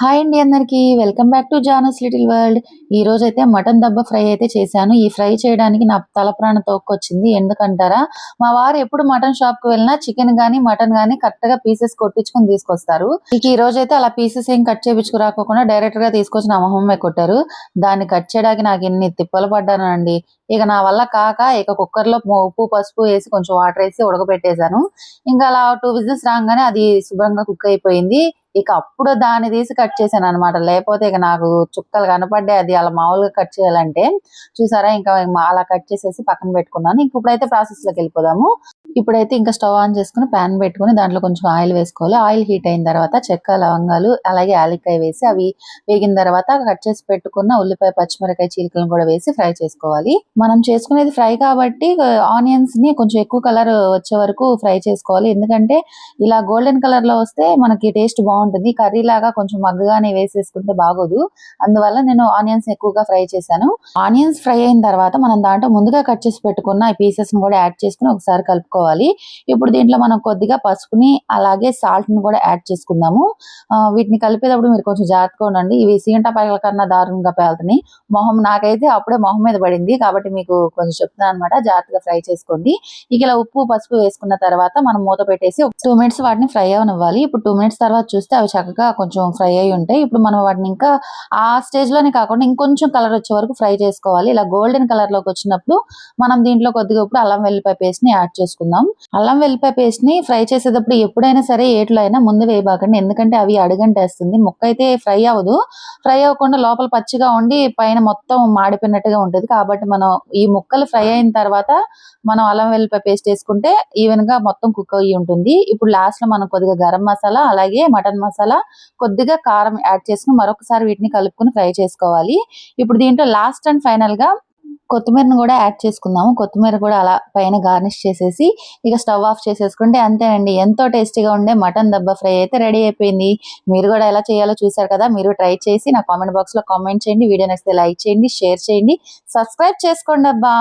Hi అండి అందరికీ. Welcome back to Janu's little world. ఈ రోజు అయితే మటన్ దబ్బ ఫ్రై అయితే చేశాను. ఈ ఫ్రై చేయడానికి నా తల ప్రాణ తోక్కొచ్చింది. ఎందుకంటారా? మా వారు ఎప్పుడు మటన్ షాప్కి వెళ్ళినా చికెన్ గానీ మటన్ గానీ కరెక్ట్గా పీసెస్ కొట్టించుకొని తీసుకొస్తారు. ఇక ఈ రోజు అయితే అలా పీసెస్ ఏం కట్ చేయించుకు రాకోకుండా డైరెక్ట్గా తీసుకొచ్చి నా మొహమ్మే కొట్టారు. దాన్ని కట్ చేయడానికి నాకు ఎన్ని తిప్పలు పడ్డాను అండి. ఇక నా వల్ల కాక ఇక కుక్కర్లో ఉప్పు పసుపు వేసి కొంచెం వాటర్ వేసి ఉడకబెట్టేశాను. ఇంకా అలా టూ విజిల్స్ రాగానే అది శుభ్రంగా కుక్ అయిపోయింది. ఇక అప్పుడు దాన్ని తీసి కట్ చేశాను అనమాట లేకపోతే ఇక నాకు చుక్కలు కనపడ్డాయి. అది అలా మామూలుగా కట్ చేయాలంటే చూసారా? ఇంకా అలా కట్ చేసేసి పక్కన పెట్టుకున్నాను. ఇంక ఇప్పుడైతే ప్రాసెస్లోకి వెళ్ళిపోదాము. ఇప్పుడైతే ఇంకా స్టవ్ ఆన్ చేసుకుని ప్యాన్ పెట్టుకుని దాంట్లో కొంచెం ఆయిల్ వేసుకోవాలి. ఆయిల్ హీట్ అయిన తర్వాత చెక్క లవంగాలు అలాగే యాలక్కాయ వేసి అవి వేగిన తర్వాత కట్ చేసి పెట్టుకున్న ఉల్లిపాయ పచ్చిమిరకాయ చీలికలను కూడా వేసి ఫ్రై చేసుకోవాలి. మనం చేసుకునేది ఫ్రై కాబట్టి ఆనియన్స్ని కొంచెం ఎక్కువ కలర్ వచ్చే వరకు ఫ్రై చేసుకోవాలి. ఎందుకంటే ఇలా గోల్డెన్ కలర్లో వస్తే మనకి టేస్ట్ బాగుంటుంది. బాగుంటుంది. కర్రీ లాగా కొంచెం మగ్గగానే వేసేసుకుంటే బాగోదు. అందువల్ల నేను ఆనియన్స్ ఎక్కువగా ఫ్రై చేశాను. ఆనియన్స్ ఫ్రై అయిన తర్వాత మనం దాంట్లో ముందుగా కట్ చేసి పెట్టుకున్న ఈ పీసెస్ని కూడా యాడ్ చేసుకుని ఒకసారి కలుపుకోవాలి. ఇప్పుడు దీంట్లో మనం కొద్దిగా పసుపుని అలాగే సాల్ట్ని కూడా యాడ్ చేసుకుందాము. వీటిని కలిపేటప్పుడు మీరు కొంచెం జాగ్రత్తగా ఉండండి. ఇవి సీంటపాయల కన్నా దారుణంగా పేలుతున్నాయి. మొహం నాకైతే అప్పుడే మొహం మీద పడింది. కాబట్టి మీకు కొంచెం చెప్తున్నాను అనమాట జాగ్రత్తగా ఫ్రై చేసుకోండి. ఇక ఇలా ఉప్పు పసుపు వేసుకున్న తర్వాత మనం మూత పెట్టేసి ఒక టూ మినిట్స్ వాటిని ఫ్రై అవనివ్వాలి. ఇప్పుడు టూ మినిట్స్ తర్వాత చూస్తే అవి చక్కగా కొంచెం ఫ్రై అయి ఉంటాయి. ఇప్పుడు మనం వాటిని ఇంకా ఆ స్టేజ్లోనే కాకుండా ఇంకొంచెం కలర్ వచ్చే వరకు ఫ్రై చేసుకోవాలి. ఇలా గోల్డెన్ కలర్లోకి వచ్చినప్పుడు మనం దీంట్లో కొద్దిగా ఇప్పుడు అల్లం వెల్లిపాయ పేస్ట్ని యాడ్ చేసుకుందాం. అల్లం వెల్లిపాయ పేస్ట్ని ఫ్రై చేసేటప్పుడు ఎప్పుడైనా సరే ఏట్లో అయినా ముందు వేయబాకండి. ఎందుకంటే అవి అడుగంటేస్తుంది. ముక్క అయితే ఫ్రై అవ్వదు. ఫ్రై అవ్వకుండా లోపల పచ్చిగా ఉండి పైన మొత్తం మాడిపోయినట్టుగా ఉంటుంది. కాబట్టి మనం ఈ ముక్కలు ఫ్రై అయిన తర్వాత మనం అల్లం వెల్లిపాయ పేస్ట్ వేసుకుంటే ఈవెన్గా మొత్తం కుక్ అయ్యి ఉంటుంది. ఇప్పుడు లాస్ట్లో మనం కొద్దిగా గరం మసాలా అలాగే మటన్ మసాలా కొద్దిగా కారం యాడ్ చేసుకుని మరొకసారి వీటిని కలుపుకొని ఫ్రై చేసుకోవాలి. ఇప్పుడు దీంట్లో లాస్ట్ అండ్ ఫైనల్గా కొత్తిమీరను కూడా యాడ్ చేసుకుందాము. కొత్తిమీర కూడా అలా పైన గార్నిష్ చేసేసి ఇక స్టవ్ ఆఫ్ చేసేసుకుంటే అంతే అండి ఎంతో టేస్టీగా ఉండే మటన్ దబ్బా ఫ్రై అయితే రెడీ అయిపోయింది. మీరు కూడా ఎలా చేయాలో చూసారు కదా మీరు ట్రై చేసి నా కామెంట్ బాక్స్లో కామెంట్ చేయండి. వీడియో నచ్చితే లైక్ చేయండి షేర్ చేయండి. సబ్స్క్రైబ్ చేసుకోండి అబ్బా!